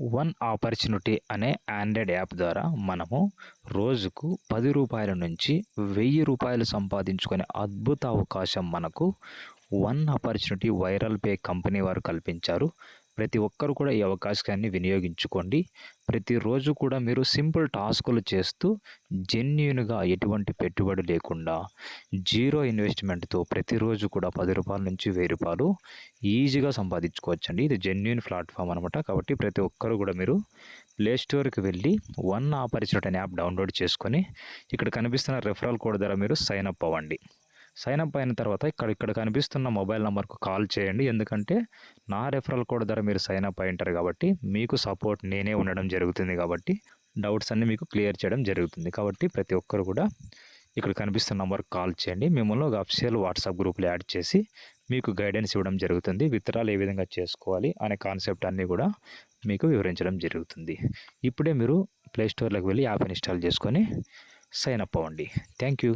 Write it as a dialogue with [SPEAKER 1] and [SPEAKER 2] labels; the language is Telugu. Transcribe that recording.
[SPEAKER 1] వన్ ఆపర్చునిటీ అనే ఆండ్రాయిడ్ యాప్ ద్వారా మనము రోజుకు పది రూపాయల నుంచి వెయ్యి రూపాయలు సంపాదించుకునే అద్భుత అవకాశం మనకు one opportunity viral pay company వారు కల్పించారు. ప్రతి ఒక్కరు కూడా ఈ అవకాశాన్ని వినియోగించుకోండి. ప్రతిరోజు కూడా మీరు సింపుల్ టాస్కులు చేస్తూ జెన్యున్గా ఎటువంటి పెట్టుబడి లేకుండా జీరో ఇన్వెస్ట్మెంట్తో ప్రతిరోజు కూడా పది రూపాయల నుంచి వెయ్యి రూపాయలు ఈజీగా సంపాదించుకోవచ్చండి. ఇది జెన్యున్ ప్లాట్ఫామ్ అనమాట కాబట్టి ప్రతి ఒక్కరు కూడా మీరు ప్లే స్టోర్కి వెళ్ళి వన్ ఆపర్చునిటీ అనే యాప్ డౌన్లోడ్ చేసుకొని ఇక్కడ కనిపిస్తున్న రెఫరల్ కోడ్ ద్వారా మీరు సైన్ అప్ అవ్వండి. సైన్ అప్ అయిన తర్వాత ఇక్కడ ఇక్కడ కనిపిస్తున్న మొబైల్ నెంబర్కు కాల్ చేయండి. ఎందుకంటే నా రెఫరల్ కోడ్ ద్వారా మీరు సైన్ అప్ అయి ఉంటారు కాబట్టి మీకు సపోర్ట్ నేనే ఉండడం జరుగుతుంది కాబట్టి డౌట్స్ అన్నీ మీకు క్లియర్ చేయడం జరుగుతుంది. కాబట్టి ప్రతి ఒక్కరు కూడా ఇక్కడ కనిపిస్తున్న నెంబర్కి కాల్ చేయండి. మిమ్మల్ని ఒక అఫిషియల్ వాట్సాప్ గ్రూప్లో యాడ్ చేసి మీకు గైడెన్స్ ఇవ్వడం జరుగుతుంది. విత్తనాలు ఏ విధంగా చేసుకోవాలి అనే కాన్సెప్ట్ అన్నీ కూడా మీకు వివరించడం జరుగుతుంది. ఇప్పుడే మీరు ప్లేస్టోర్లోకి వెళ్ళి యాప్ ఇన్స్టాల్ చేసుకొని సైన్ అప్ అవ్వండి. Thank you